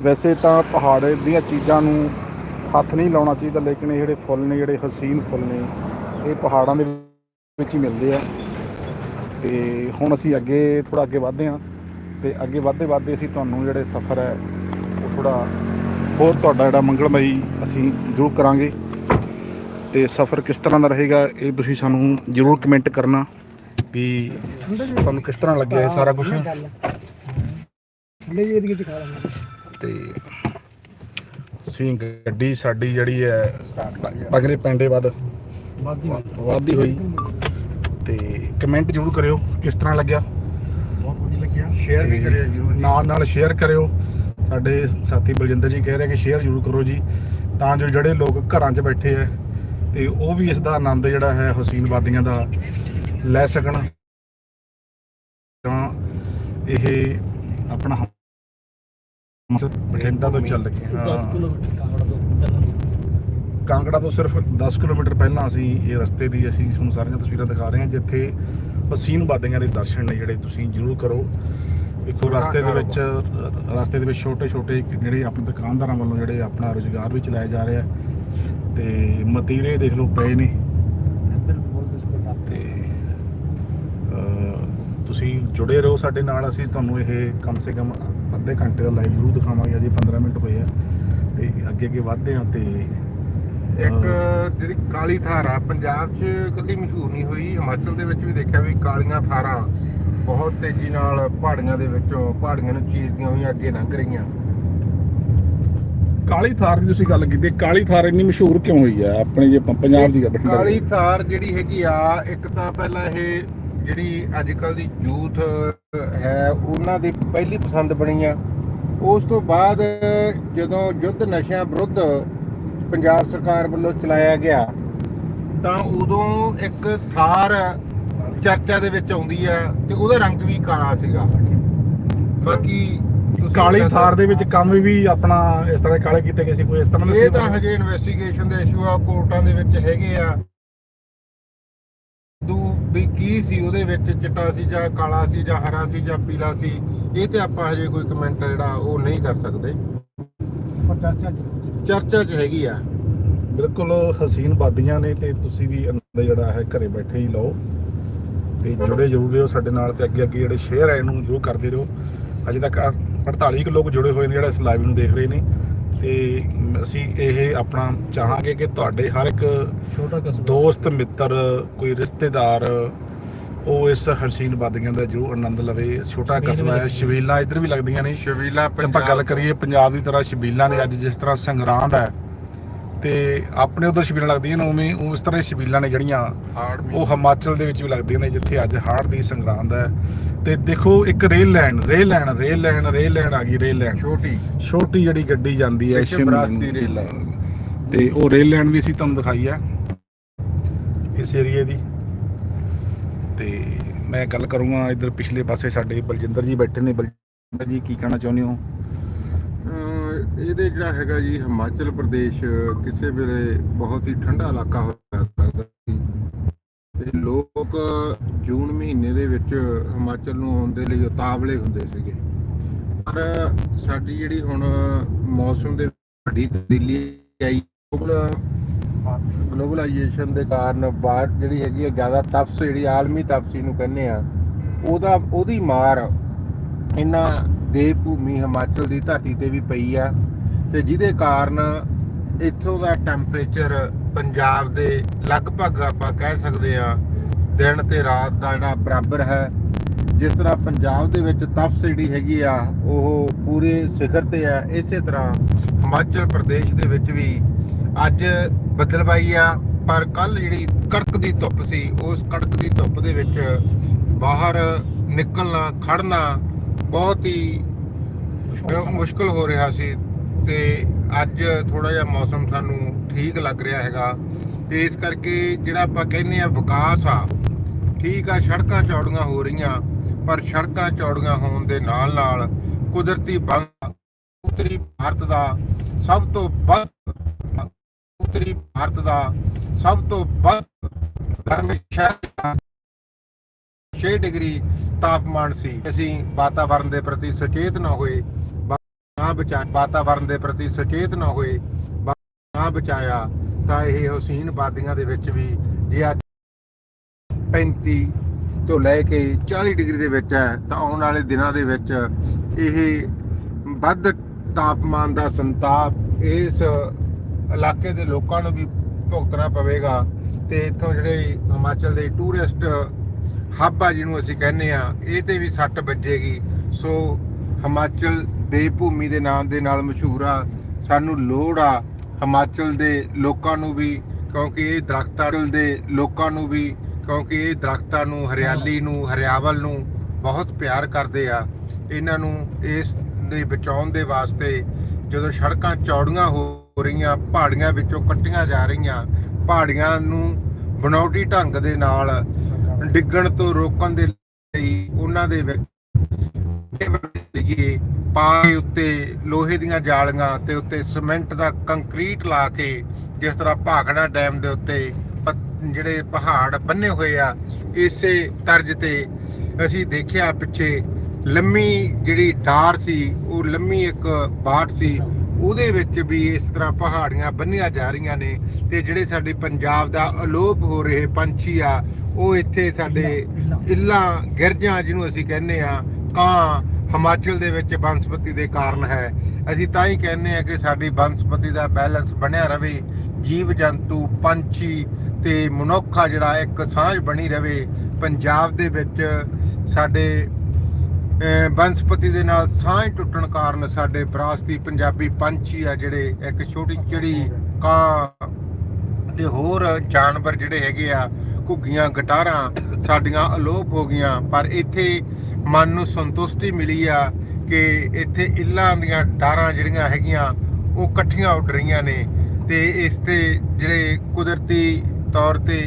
ਵੈਸੇ ਤਾਂ ਪਹਾੜ ਦੀਆਂ ਚੀਜ਼ਾਂ ਨੂੰ ਹੱਥ ਨਹੀਂ ਲਾਉਣਾ ਚਾਹੀਦਾ ਲੇਕਿਨ ਇਹ ਜਿਹੜੇ ਫੁੱਲ ਨੇ ਜਿਹੜੇ ਹਸੀਨ ਫੁੱਲ ਨੇ ਇਹ ਪਹਾੜਾਂ ਦੇ ਵਿੱਚ ਹੀ ਮਿਲਦੇ ਆ। ਤੇ ਹੁਣ ਅਸੀਂ ਅੱਗੇ ਥੋੜਾ ਅੱਗੇ ਵਧਦੇ ਹਾਂ। ਤੇ ਅੱਗੇ ਵਧਦੇ ਵਧਦੇ ਅਸੀਂ ਤੁਹਾਨੂੰ ਜਿਹੜੇ ਸਫ਼ਰ ਹੈ ਉਹ ਥੋੜਾ ਹੋਰ ਤੁਹਾਡਾ ਜਿਹੜਾ ਮੰਗਲਮਈ ਅਸੀਂ ਜ਼ਰੂਰ ਕਰਾਂਗੇ। ਤੇ ਸਫ਼ਰ ਕਿਸ ਤਰ੍ਹਾਂ ਦਾ ਰਹੇਗਾ ਇਹ ਤੁਸੀਂ ਸਾਨੂੰ ਜ਼ਰੂਰ ਕਮੈਂਟ ਕਰਨਾ ਵੀ ਤੁਹਾਨੂੰ ਕਿਸ ਤਰ੍ਹਾਂ ਲੱਗਿਆ ਇਹ ਸਾਰਾ ਕੁਝ ਤੇ ਸੀ ਗੱਡੀ ਸਾਡੀ ਜਿਹੜੀ ਹੈ ਅਗਲੇ ਪੈਂਡੇ ਵੱਧ ਵਾਧੀ ਹੋਈ। ਤੇ ਕਮੈਂਟ ਜ਼ਰੂਰ ਕਰਿਓ ਕਿਸ ਤਰ੍ਹਾਂ ਲੱਗਿਆ। ਬਹੁਤ ਲੱਗਿਆ। ਸ਼ੇਅਰ ਵੀ ਕਰਿਓ ਜ਼ਰੂਰ ਨਾਲ ਨਾਲ ਸ਼ੇਅਰ ਕਰਿਓ। ਸਾਡੇ ਸਾਥੀ ਬਲਜਿੰਦਰ ਜੀ ਕਹਿ ਰਹੇ ਕਿ ਸ਼ੇਅਰ ਜ਼ਰੂਰ ਕਰੋ ਜੀ। ਤਾਂ ਜੋ ਜਿਹੜੇ ਲੋਕ ਘਰਾਂ 'ਚ ਬੈਠੇ ਐ ਤੇ ਉਹ ਵੀ ਇਸ ਦਾ ਆਨੰਦ ਜਿਹੜਾ ਹੈ ਹਸੀਨ ਵਾਦੀਆਂ ਦਾ ਲੈ ਸਕਣ। ਤਾਂ ਇਹ ਆਪਣਾ ਬਠਿੰਡਾ ਤੋਂ ਚੱਲ ਕੇ ਹਾਂ। 10 ਕਿਲੋਮੀਟਰ ਕਾਂਗੜਾ ਤੋਂ ਸਿਰਫ 10 ਕਿਲੋਮੀਟਰ ਪਹਿਲਾਂ ਅਸੀਂ ਇਹ ਰਸਤੇ ਦੀ ਅਸੀਂ ਤੁਹਾਨੂੰ ਸਾਰੀਆਂ ਤਸਵੀਰਾਂ ਦਿਖਾ ਰਹੇ ਹਾਂ ਜਿੱਥੇ ਹਸੀਨ ਵਾਦੀਆਂ ਦੇ ਦਰਸ਼ਨ ਨੇ ਜਿਹੜੇ ਤੁਸੀਂ ਜ਼ਰੂਰ ਕਰੋ। ਵੇਖੋ ਰਸਤੇ ਦੇ ਵਿੱਚ ਰਸਤੇ ਦੇ ਵਿੱਚ ਛੋਟੇ ਛੋਟੇ ਜਿਹੜੇ ਆਪਣੇ ਦੁਕਾਨਦਾਰਾਂ ਵੱਲੋਂ ਜਿਹੜੇ ਆਪਣਾ ਰੋਜ਼ਗਾਰ ਵੀ ਚਲਾਇਆ ਜਾ ਰਿਹਾ ਹੈ। ਤੇ ਮਤੀਰੇ ਦੇਖ ਲਓ ਪਏ ਨੇ। ਤੇ ਤੁਸੀਂ ਜੁੜੇ ਰਹੋ ਸਾਡੇ ਨਾਲ ਅਸੀਂ ਤੁਹਾਨੂੰ ਇਹ ਕਮ ਸੇ ਕਮ ਅੱਧੇ ਘੰਟੇ ਦਾ ਲਾਈਵ ਜ਼ਰੂਰ ਦਿਖਾਵਾਂਗੇ ਅਜੇ 15 ਮਿੰਟ ਹੋਏ ਆ। ਤੇ ਅੱਗੇ ਅੱਗੇ ਵਧਦੇ ਆ ਤੇ ਇੱਕ ਜਿਹੜੀ ਕਾਲੀ ਥਾਰ ਆ ਪੰਜਾਬ 'ਚ ਕਦੀ ਮਸ਼ਹੂਰ ਨਹੀਂ ਹੋਈ। ਹਿਮਾਚਲ ਦੇ ਵਿੱਚ ਵੀ ਦੇਖਿਆ ਵੀ ਕਾਲੀਆਂ ਥਾਰਾਂ ਬਹੁਤ ਤੇਜ਼ੀ ਨਾਲ ਪਹਾੜੀਆਂ ਦੇ ਵਿੱਚੋਂ ਪਹਾੜੀਆਂ ਨੂੰ ਚੀਰਦੀਆਂ ਹੋਈਆਂ ਅੱਗੇ ਲੰਘ ਰਹੀਆਂ। ਕਾਲੀ ਥਾਰ ਦੀ ਤੁਸੀਂ ਗੱਲ ਕੀਤੀ ਕਾਲੀ ਥਾਰ ਇੰਨੀ ਮਸ਼ਹੂਰ ਕਿਉਂ ਹੋਈ ਆ? ਆਪਣੇ ਜੇ ਪੰਜਾਬ ਦੀ ਗੱਲ ਕਾਲੀ ਥਾਰ ਜਿਹੜੀ ਹੈਗੀ ਆ ਇੱਕ ਤਾਂ ਪਹਿਲਾਂ ਇਹ ਜਿਹੜੀ ਅੱਜ ਕੱਲ ਦੀ ਯੂਥ ਹੈ ਉਹਨਾਂ ਦੀ ਪਹਿਲੀ ਪਸੰਦ ਬਣੀ ਆ। ਉਸ ਤੋਂ ਬਾਅਦ ਜਦੋਂ ਯੁੱਧ ਨਸ਼ਿਆਂ ਵਿਰੁੱਧ ਪੰਜਾਬ ਸਰਕਾਰ ਵੱਲੋਂ ਚਲਾਇਆ ਗਿਆ ਤਾਂ ਉਦੋਂ ਇੱਕ ਥਾਰ ਚਰਚਾ ਦੇ ਵਿੱਚ ਆਉਂਦੀ ਆ ਤੇ ਉਹਦਾ ਰੰਗ ਵੀ ਕਾਲਾ ਸੀਗਾ। ਬਾਕੀ ਕਾਲੀ ਥਾਰ ਦੇ ਵਿੱਚ ਕੰਮ ਵੀ ਆਪਣਾ ਇਸ ਤਰ੍ਹਾਂ ਦੇ ਕਾਲੇ ਕੀਤੇ ਗਏ ਸੀ ਕੋਈ ਇਸ ਤਰ੍ਹਾਂ ਦਾ ਇਹ? ਤਾਂ ਹਜੇ ਇਨਵੈਸਟੀਗੇਸ਼ਨ ਦੇ ਇਸ਼ੂ ਆ ਕੋਰਟਾਂ ਦੇ ਵਿੱਚ ਹੈਗੇ ਆ। ਦੂ ਵੀ ਕੀ ਸੀ ਉਹਦੇ ਵਿੱਚ ਚਿੱਟਾ ਸੀ ਜਾਂ ਕਾਲਾ ਸੀ ਜਾਂ ਹਰਾ ਸੀ ਜਾਂ ਪੀਲਾ ਸੀ ਇਹ ਤੇ ਆਪਾਂ ਹਜੇ ਕੋਈ ਕਮੈਂਟ ਜਿਹੜਾ ਉਹ ਨਹੀਂ ਕਰ ਸਕਦੇ। ਪਰ ਚਰਚਾ 'ਚ ਹੈਗੀ ਆ। ਬਿਲਕੁਲ ਹਸੀਨ ਬਾਦੀਆਂ ਨੇ ਤੇ ਤੁਸੀਂ ਵੀ ਆਨੰਦ ਜਿਹੜਾ ਹੈ ਘਰੇ ਬੈਠੇ ਹੀ ਲਓ। ਤੇ ਜੁੜੇ ਜ਼ਰੂਰ ਰਹੋ ਸਾਡੇ ਨਾਲ ਤੇ ਅੱਗੇ ਅੱਗੇ ਜਿਹੜੇ ਸ਼ੇਅਰ ਹੈ ਇਹਨੂੰ ਜ਼ਰੂਰ ਕਰਦੇ ਰਹੋ। ਅਜੇ ਤੱਕ 48 ਕੁ ਲੋਕ ਜੁੜੇ ਹੋਏ ਨੇ ਜਿਹੜਾ ਇਸ ਲਾਈਵ ਨੂੰ ਦੇਖ ਰਹੇ ਨੇ। ਤੇ ਅਸੀਂ ਇਹ ਆਪਣਾ ਚਾਹਾਂਗੇ ਕਿ ਤੁਹਾਡੇ ਹਰ ਇੱਕ ਛੋਟਾ ਕਸਬਾ। ਦੋਸਤ ਮਿੱਤਰ ਕੋਈ ਰਿਸ਼ਤੇਦਾਰ ਉਹ ਇਸ ਹਸੀਨ ਬਾਦੀਆਂ ਦਾ ਜ਼ਰੂਰ ਆਨੰਦ ਲਵੇ। ਛੋਟਾ ਕਸਬਾ ਹੈ ਸ਼ਬੀਲਾਂ ਇੱਧਰ ਵੀ ਲੱਗਦੀਆਂ ਨੇ। ਸ਼ਬੀਲਾ ਆਪਾਂ ਗੱਲ ਕਰੀਏ ਪੰਜਾਬ ਦੀ ਤਰ੍ਹਾਂ ਸ਼ਬੀਲਾਂ ਨੇ ਅੱਜ ਜਿਸ ਤਰ੍ਹਾਂ ਸੰਗਰਾਂਦ ਹੈ ਤੇ ਆਪਣੇ ਉਧਰ ਸ਼ਬੀਲਾਂ ਲੱਗਦੀਆਂ ਨੇ ਉਵੇਂ ਉਸ ਤਰ੍ਹਾਂ ਹੀ ਸ਼ਬੀਲਾਂ ਨੇ ਜਿਹੜੀਆਂ ਉਹ ਹਿਮਾਚਲ ਦੇ ਵਿੱਚ ਵੀ ਲੱਗਦੀਆਂ ਨੇ ਜਿੱਥੇ ਅੱਜ ਹਾੜ ਦੀ ਸੰਗਰਾਂਦ ਹੈ। ਤੇ ਦੇਖੋ ਇੱਕ rail line rail line rail line rail line ਆ ਗਈ ਰੇਲ ਲਾਈਨ। ਛੋਟੀ। ਛੋਟੀ ਜਿਹੜੀ ਗੱਡੀ ਜਾਂਦੀ ਹੈ ਸ਼ਿਮਲਾ ਵਿਰਾਸਤੀ ਰੇਲ ਨੂੰ। ਤੇ ਉਹ ਰੇਲ ਲਾਈਨ ਵੀ ਅਸੀਂ ਤੁਹਾਨੂੰ ਦਿਖਾਈ ਹੈ ਇਸ ਏਰੀਏ ਦੀ। ਤੇ ਮੈਂ ਗੱਲ ਕਰੂੰਗਾ ਇਧਰ ਪਿਛਲੇ ਪਾਸੇ ਸਾਡੇ ਬਲਜਿੰਦਰ ਜੀ ਬੈਠੇ ਨੇ। ਬਲਜਿੰਦਰ ਜੀ ਕੀ ਕਹਿਣਾ ਚਾਹੁੰਦੇ ਹੋ? ਇਹਦੇ ਜਿਹੜਾ ਹੈਗਾ ਜੀ ਹਿਮਾਚਲ ਪ੍ਰਦੇਸ਼ ਕਿਸੇ ਵੇਲੇ ਬਹੁਤ ਹੀ ਠੰਡਾ ਇਲਾਕਾ ਹੋਇਆ ਕਰਦਾ ਸੀ। ਤੇ ਲੋਕ ਜੂਨ ਮਹੀਨੇ ਦੇ ਵਿੱਚ ਹਿਮਾਚਲ ਨੂੰ ਆਉਣ ਦੇ ਲਈ ਉਤਾਵਲੇ ਹੁੰਦੇ ਸੀਗੇ। ਪਰ ਸਾਡੀ ਜਿਹੜੀ ਹੁਣ ਮੌਸਮ ਦੇ ਵੱਡੀ ਤਬਦੀਲੀ ਆਈ ਗਲੋਬਲ ਗਲੋਬਲਾਈਜੇਸ਼ਨ ਦੇ ਕਾਰਨ ਬਾਹਰ ਜਿਹੜੀ ਹੈਗੀ ਹੈ ਜ਼ਿਆਦਾ ਤਪਸ ਜਿਹੜੀ ਆਲਮੀ ਤਪਸੀ ਨੂੰ ਕਹਿੰਦੇ ਆ, ਉਹਦਾ, ਉਹਦੀ ਮਾਰ ਇਹਨਾਂ ਦੇਵ ਭੂਮੀ ਹਿਮਾਚਲ ਦੀ ਧਰਤੀ ਤੇ ਵੀ ਪਈ ਆ ਤੇ ਜਿਹਦੇ ਕਾਰਨ ਇੱਥੋਂ ਦਾ ਟੈਂਪਰੇਚਰ ਪੰਜਾਬ ਦੇ ਲਗਭਗ ਆਪਾਂ ਕਹਿ ਸਕਦੇ ਆ ਦਿਨ ਤੇ ਰਾਤ ਦਾ ਜਿਹੜਾ ਬਰਾਬਰ ਹੈ। ਜਿਸ ਤਰ੍ਹਾਂ ਪੰਜਾਬ ਦੇ ਵਿੱਚ ਤਪਸ ਜਿਹੜੀ ਹੈਗੀ ਆ, ਉਹ ਪੂਰੇ ਸਿਖਰ ਤੇ ਆ। ਇਸੇ ਤਰ੍ਹਾਂ ਹਿਮਾਚਲ ਪ੍ਰਦੇਸ਼ ਦੇ ਵਿੱਚ ਵੀ ਅੱਜ ਬੱਦਲਵਾਈ ਆ, ਪਰ ਕੱਲ ਜਿਹੜੀ ਕੜਕ ਦੀ ਧੁੱਪ ਸੀ, ਉਸ ਕੜਕਦੀ ਧੁੱਪ ਦੇ ਵਿੱਚ ਬਾਹਰ ਨਿਕਲਣਾ ਖੜਨਾ ਬਹੁਤ ਹੀ ਮੁਸ਼ਕਲ ਹੋ ਰਿਹਾ ਸੀ ਤੇ ਅੱਜ ਥੋੜਾ ਜਿਹਾ ਮੌਸਮ ਸਾਨੂੰ ਠੀਕ ਲੱਗ ਰਿਹਾ ਹੈਗਾ। ਤੇ ਇਸ ਕਰਕੇ ਜਿਹੜਾ ਆਪਾਂ ਕਹਿੰਦੇ ਆ ਵਿਕਾਸ ਆ ਠੀਕ ਆ ਸੜਕਾਂ ਚੌੜੀਆਂ ਹੋ ਰਹੀਆਂ ਪਰ ਸੜਕਾਂ ਚੌੜੀਆਂ ਹੋਣ ਦੇ ਨਾਲ ਨਾਲ ਕੁਦਰਤੀ ਬੰਦ ਉੱਤਰੀ ਭਾਰਤ ਦਾ ਸਭ ਤੋਂ ਵੱਧ ਉੱਤਰੀ ਭਾਰਤ ਦਾ ਸਭ ਤੋਂ ਵੱਧ ਗਰਮ ਸ਼ਹਿਰ 6 ਡਿਗਰੀ ਤਾਪਮਾਨ ਸੀ। ਅਸੀਂ ਵਾਤਾਵਰਣ ਦੇ ਪ੍ਰਤੀ ਸੁਚੇਤ ਨਾ ਹੋਏ, ਨਾ ਬਚਾ ਵਾਤਾਵਰਣ ਦੇ ਪ੍ਰਤੀ ਸੁਚੇਤ ਨਾ ਹੋਏ, ਨਾ ਬਚਾਇਆ, ਤਾਂ ਇਹ ਹਸੀਨ ਬਾਦੀਆਂ ਦੇ ਵਿੱਚ ਵੀ ਜੇ ਅੱਜ 35 ਤੋਂ ਲੈ ਕੇ 40 ਡਿਗਰੀ ਦੇ ਵਿੱਚ ਹੈ, ਤਾਂ ਆਉਣ ਵਾਲੇ ਦਿਨਾਂ ਦੇ ਵਿੱਚ ਇਹ ਵੱਧ ਤਾਪਮਾਨ ਦਾ ਸੰਤਾਪ ਇਸ ਇਲਾਕੇ ਦੇ ਲੋਕਾਂ ਨੂੰ ਵੀ ਭੁਗਤਣਾ ਪਵੇਗਾ। ਤੇ ਇੱਥੋਂ ਜਿਹੜੇ ਹਿਮਾਚਲ ਦੇ ਟੂਰਿਸਟ ਹੱਬ ਜਿਹਨੂੰ ਅਸੀਂ ਕਹਿੰਦੇ ਆ ਇਹ ਤੇ ਵੀ ਸੱਟ ਵੱਜੇਗੀ। ਸੋ ਹਿਮਾਚਲ ਦੇ ਭੂਮੀ ਦੇ ਨਾਮ ਦੇ ਨਾਲ ਮਸ਼ਹੂਰ ਆ, ਸਾਨੂੰ ਲੋੜ ਆ ਹਿਮਾਚਲ ਦੇ ਲੋਕਾਂ ਨੂੰ ਵੀ, ਕਿਉਂਕਿ ਇਹ ਦਰਖਤਾਂ ਦੇ ਲੋਕਾਂ ਨੂੰ ਵੀ, ਕਿਉਂਕਿ ਇਹ ਦਰਖਤਾਂ ਨੂੰ, ਹਰਿਆਲੀ ਨੂੰ, ਹਰਿਆਵਲ ਨੂੰ ਬਹੁਤ ਪਿਆਰ ਕਰਦੇ ਆ। ਇਹਨਾਂ ਨੂੰ ਇਸ ਦੇ ਬਚਾਉਣ ਦੇ ਵਾਸਤੇ ਜਦੋਂ ਸੜਕਾਂ ਚੌੜੀਆਂ ਹੋ ਰਹੀਆਂ, ਪਹਾੜੀਆਂ ਵਿੱਚੋਂ ਕੱਟੀਆਂ ਜਾ ਰਹੀਆਂ, ਪਹਾੜੀਆਂ ਨੂੰ ਬਣਾਉਟੀ ਢੰਗ ਦੇ ਨਾਲ ਡਿੱਗਣ ਤੋਂ ਰੋਕਣ ਦੇ ਲਈ ਉਹਨਾਂ ਦੇ ਵਿੱਚ ਲਈਏ ਪਾਣੀ ਉੱਤੇ ਲੋਹੇ ਦੀਆਂ ਜਾਲੀਆਂ ਤੇ ਉੱਤੇ ਸੀਮੈਂਟ ਦਾ ਕੰਕਰੀਟ ਲਾ ਕੇ ਜਿਸ ਤਰ੍ਹਾਂ ਭਾਖੜਾ ਡੈਮ ਦੇ ਉੱਤੇ ਪ- ਜਿਹੜੇ ਪਹਾੜ ਬੰਨੇ ਹੋਏ ਆ, ਇਸੇ ਤਰਜ ਤੇ ਅਸੀਂ ਦੇਖਿਆ ਪਿੱਛੇ ਲੰਮੀ ਜਿਹੜੀ ਡਾਰ ਸੀ, ਉਹ ਲੰਮੀ ਇੱਕ ਬਾਟ ਸੀ ਉਹਦੇ ਵਿੱਚ ਵੀ ਇਸ ਤਰ੍ਹਾਂ ਪਹਾੜੀਆਂ ਬੰਨੀਆਂ ਜਾ ਰਹੀਆਂ ਨੇ ਤੇ ਜਿਹੜੇ ਸਾਡੇ ਪੰਜਾਬ ਦਾ ਅਲੋਪ ਹੋ ਰਹੇ ਪੰਛੀ ਆ ਉਹ ਇੱਥੇ ਸਾਡੇ ਇੱਲਾਂ ਗਿਰਜਾਂ ਜਿਹਨੂੰ ਅਸੀਂ ਕਹਿੰਦੇ ਆ ਕਾਂ ਹਿਮਾਚਲ ਦੇ ਵਿੱਚ ਬਨਸਪਤੀ ਦੇ ਕਾਰਨ ਹੈ। ਅਸੀਂ ਤਾਂ ਹੀ ਕਹਿੰਦੇ ਆ ਕਿ ਸਾਡੀ ਬਨਸਪਤੀ ਦਾ ਬੈਲੈਂਸ ਬਣਿਆ ਰਵੇ ਜੀਵ ਜੰਤੂ ਪੰਛੀ ਤੇ ਮਨੁੱਖ ਜਿਹੜਾ ਇੱਕ ਸਾਂਝ ਬਣੀ ਰਵੇ। ਪੰਜਾਬ ਦੇ ਵਿੱਚ ਸਾਡੇ ਬਨਸਪਤੀ ਦੇ ਨਾਲ ਸਾਂਝ ਟੁੱਟਣ ਕਾਰਨ ਸਾਡੇ ਵਿਰਾਸਤੀ ਪੰਜਾਬੀ ਪੰਛੀ ਆ ਜਿਹੜੇ ਇੱਕ ਛੋਟੀ ਚਿੜੀ ਕਾਂ ਤੇ ਹੋਰ ਜਾਨਵਰ ਜਿਹੜੇ ਹੈਗੇ ਆ, ਘੁੱਗੀਆਂ, ਗਟਾਰਾਂ ਸਾਡੀਆਂ ਅਲੋਪ ਹੋ ਗਈਆਂ। ਪਰ ਇੱਥੇ ਮਨ ਨੂੰ ਸੰਤੁਸ਼ਟੀ ਮਿਲੀ ਆ ਕਿ ਇੱਥੇ ਇੱਲਾਂ ਦੀਆਂ ਡਾਰਾਂ ਜਿਹੜੀਆਂ ਹੈਗੀਆਂ, ਉਹ ਇਕੱਠੀਆਂ ਉੱਡ ਰਹੀਆਂ ਨੇ ਤੇ ਇਸ ਤੇ ਜਿਹੜੇ ਕੁਦਰਤੀ ਤੌਰ ਤੇ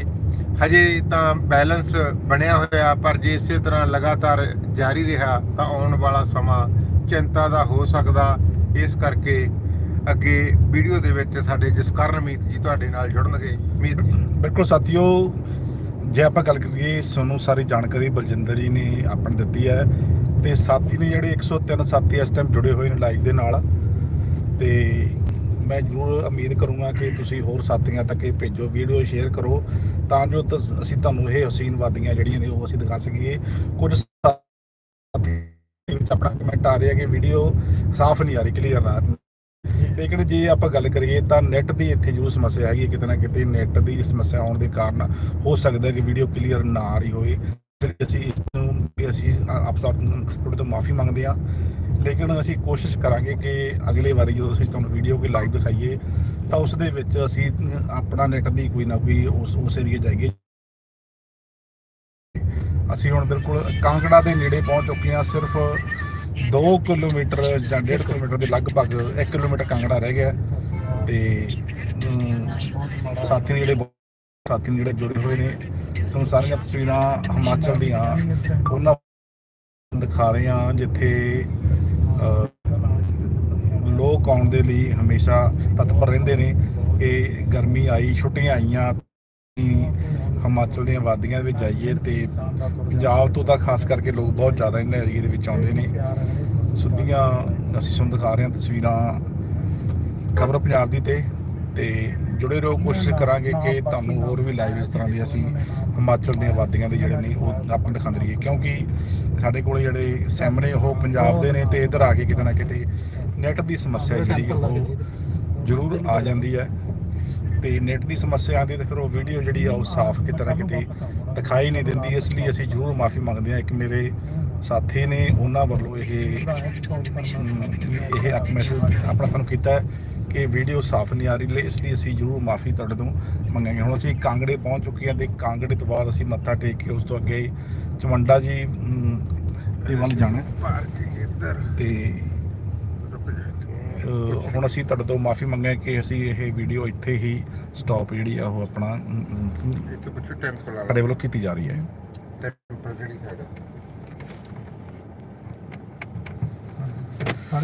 ਹਜੇ ਤਾਂ ਬੈਲੈਂਸ ਬਣਿਆ ਹੋਇਆ, ਪਰ ਜੇ ਇਸੇ ਤਰ੍ਹਾਂ ਲਗਾਤਾਰ ਜਾਰੀ ਰਿਹਾ, ਤਾਂ ਆਉਣ ਵਾਲਾ ਸਮਾਂ ਚਿੰਤਾ ਦਾ ਹੋ ਸਕਦਾ। ਇਸ ਕਰਕੇ ਅੱਗੇ ਵੀਡੀਓ ਦੇ ਵਿੱਚ ਸਾਡੇ ਜਸਕਰਨ ਮੀਤ ਜੀ ਤੁਹਾਡੇ ਨਾਲ ਜੁੜਨਗੇ। ਮੀਤ ਜੀ। ਬਿਲਕੁਲ ਸਾਥੀਓ, ਜੇ ਆਪਾਂ ਗੱਲ ਕਰੀਏ, ਸਾਨੂੰ ਸਾਰੀ ਜਾਣਕਾਰੀ ਬਲਜਿੰਦਰ ਜੀ ਨੇ ਆਪਣ ਦਿੱਤੀ ਹੈ, ਤੇ ਸਾਥੀ ਨੇ ਜਿਹੜੇ 103 ਸਾਥੀ ਇਸ ਟਾਈਮ ਜੁੜੇ ਹੋਏ ਨੇ ਲਾਈਵ ਦੇ ਨਾਲ ਮੈਂ ਜ਼ਰੂਰ ਉਮੀਦ ਕਰੂੰਗਾ ਕਿ ਤੁਸੀਂ ਹੋਰ ਸਾਥੀਆਂ ਤੱਕ ਇਹ ਭੇਜੋ ਵੀਡੀਓ ਸ਼ੇਅਰ ਕਰੋ, ਤਾਂ ਜੋ ਅਸੀਂ ਤੁਹਾਨੂੰ ਇਹ ਹਸੀਨ ਵਾਦੀਆਂ ਜਿਹੜੀਆਂ ਨੇ ਉਹ ਅਸੀਂ ਦਿਖਾ ਸਕੀਏ। ਕੁਝ ਸਾਥੀ ਵਿੱਚ ਆਪਣਾ ਕਮੈਂਟ ਆ ਰਿਹਾ ਕਿ ਵੀਡੀਓ ਸਾਫ਼ ਨਹੀਂ ਆ ਰਹੀ ਕਲੀਅਰ ਆ ਲੇਕਿਨ ਜੇ ਆਪਾਂ ਗੱਲ ਕਰੀਏ ਤਾਂ ਨੈਟ ਦੀ ਇੱਥੇ ਜੋ ਸਮੱਸਿਆ ਹੈਗੀ ਕਿਤੇ ਨਾ ਕਿਤੇ ਨੈਟ ਦੀ ਸਮੱਸਿਆ ਆਉਣ ਦੇ ਕਾਰਨ ਹੋ ਸਕਦਾ ਕਿ ਵੀਡੀਓ ਕਲੀਅਰ ਨਾ ਆ ਰਹੀ ਹੋਵੇ। ਅਸੀਂ ਇਸ ਨੂੰ, ਅਸੀਂ ਆਪ ਤੁਹਾਡੇ ਤੋਂ ਮਾਫੀ ਮੰਗਦੇ ਹਾਂ। ਲੇਕਿਨ ਅਸੀਂ ਕੋਸ਼ਿਸ਼ ਕਰਾਂਗੇ ਕਿ ਅਗਲੇ ਵਾਰੀ ਜਦੋਂ ਅਸੀਂ ਤੁਹਾਨੂੰ ਵੀਡੀਓ ਕੋਈ ਲਾਈਵ ਦਿਖਾਈਏ, ਤਾਂ ਉਸ ਦੇ ਵਿੱਚ ਅਸੀਂ ਆਪਣਾ ਨੈਟ ਦੀ ਕੋਈ ਨਾ ਕੋਈ ਉਸ ਉਸ ਏਰੀਏ ਜਾਈਏ। ਅਸੀਂ ਹੁਣ ਬਿਲਕੁਲ ਕਾਂਗੜਾ ਦੇ ਨੇੜੇ ਪਹੁੰਚ ਚੁੱਕੇ ਹਾਂ, ਸਿਰਫ 2 ਕਿਲੋਮੀਟਰ ਜਾਂ 1.5 ਕਿਲੋਮੀਟਰ ਦੇ ਲਗਭਗ 1 ਕਿਲੋਮੀਟਰ ਕਾਂਗੜਾ ਰਹਿ ਗਿਆ। ਤੇ ਸਾਥੀ ਨੇ ਜਿਹੜੇ ਬਹੁਤ- ਸਾਥੀ ਨੇ ਜਿਹੜੇ ਜੁੜੇ ਹੋਏ ਨੇ, ਤੁਹਾਨੂੰ ਸਾਰੀਆਂ ਤਸਵੀਰਾਂ ਹਿਮਾਚਲ ਦੀਆਂ ਉਹਨਾਂ ਦਿਖਾ ਰਹੇ ਹਾਂ, ਜਿੱਥੇ ਲੋਕ ਆਉਣ ਦੇ ਲਈ ਹਮੇਸ਼ਾ ਤਤਪਰ ਰਹਿੰਦੇ ਨੇ। ਕਿ ਗਰਮੀ ਆਈ, ਛੁੱਟੀਆਂ ਆਈਆਂ ਹਿਮਾਚਲ ਦੀਆਂ ਵਾਦੀਆਂ ਵਿੱਚ ਜਾਈਏ ਤੇ ਪੰਜਾਬ ਤੋਂ ਤਾਂ ਖਾਸ ਕਰਕੇ ਲੋਕ ਬਹੁਤ ਜ਼ਿਆਦਾ ਇਹਨਾਂ ਏਰੀਏ ਦੇ ਵਿੱਚ ਆਉਂਦੇ ਨੇ। ਸੁੱਧੀਆਂ ਅਸੀਂ ਤੁਹਾਨੂੰ ਦਿਖਾ ਰਹੇ ਹਾਂ ਤਸਵੀਰਾਂ ਖਬਰ ਪੰਜਾਬ ਦੀ ਤੇ ਤੇ ਜੁੜੇ ਰਹੋ ਕੋਸ਼ਿਸ਼ ਕਰਾਂਗੇ ਕਿ ਤੁਹਾਨੂੰ ਹੋਰ ਵੀ ਲਾਈਵ ਇਸ ਤਰ੍ਹਾਂ ਦੀ ਅਸੀਂ ਹਿਮਾਚਲ ਦੀਆਂ ਵਾਦੀਆਂ ਦੇ ਜਿਹੜੇ ਨੇ ਉਹ ਆਪਾਂ ਦਿਖਾਉਂਦੇ ਰਹੀਏ ਕਿਉਂਕਿ ਸਾਡੇ ਕੋਲ ਜਿਹੜੇ ਸਾਹਮਣੇ ਉਹ ਪੰਜਾਬ ਦੇ ਨੇ ਤੇ ਇੱਧਰ ਆ ਕੇ ਕਿਤੇ ਨਾ ਕਿਤੇ ਨੈਟ ਦੀ ਸਮੱਸਿਆ ਜਿਹੜੀ ਉਹ ਜ਼ਰੂਰ ਆ ਜਾਂਦੀ ਹੈ ਤੇ ਨੈਟ ਦੀ ਸਮੱਸਿਆ ਆਉਂਦੀ ਹੈ ਤੇ ਫਿਰ ਉਹ ਵੀਡੀਓ ਜਿਹੜੀ ਆ ਉਹ ਸਾਫ਼ ਕਿਤੇ ਨਾ ਕਿਤੇ ਦਿਖਾਈ ਨਹੀਂ ਦਿੰਦੀ। ਇਸ ਲਈ ਅਸੀਂ ਜ਼ਰੂਰ ਮਾਫੀ ਮੰਗਦੇ ਹਾਂ ਇੱਕ ਮੇਰੇ ਸਾਥੀ ਨੇ ਉਹਨਾਂ ਵੱਲੋਂ ਇਹ ਅਮ, ਇਹ ਇੱਕ ਮੈਸੇਜ ਆਪਣਾ ਸਾਨੂੰ ਕੀਤਾ ਕਿ ਵੀਡੀਓ ਸਾਫ਼ ਨਹੀਂ ਆ ਰਹੀ ਲਈ ਇਸ ਲਈ ਅਸੀਂ ਜ਼ਰੂਰ ਮਾਫੀ ਤੁਹਾਡੇ ਤੋਂ ਮੰਗਾਂਗੇ। ਹੁਣ ਅਸੀਂ ਕਾਂਗੜੇ ਪਹੁੰਚ ਚੁੱਕੇ ਹਾਂ ਤੇ ਕਾਂਗੜੇ ਤੋਂ ਬਾਅਦ ਅਸੀਂ ਮੱਥਾ ਟੇਕ ਕੇ ਉਸ ਤੋਂ ਅੱਗੇ ਚਮੰਡਾ ਜੀ ਦੇ ਵੱਲ ਜਾਣਾ। ਹੈ। ਪਾਰਕ ਇੱਧਰ ਤੇ ਹੁਣ ਅਸੀਂ ਤੁਹਾਡੇ ਤੋਂ ਮਾਫੀ ਮੰਗਾਂ ਕਿ ਅਸੀਂ ਇਹ ਵੀਡੀਓ ਇੱਥੇ ਹੀ ਸਟਾਪ ਜਿਹੜੀ ਆ ਉਹ ਆਪਣਾ ਇੱਥੇ ਕੁਝ ਟੈਂਪਲ ਸਾਡੇ ਵਾਲਾ। ਵੱਲੋਂ ਕੀਤੀ ਜਾ ਰਹੀ ਹੈ। ਟੈਂਪਲ ਜਿਹੜੀ ਸਾਈਡ ਪੜ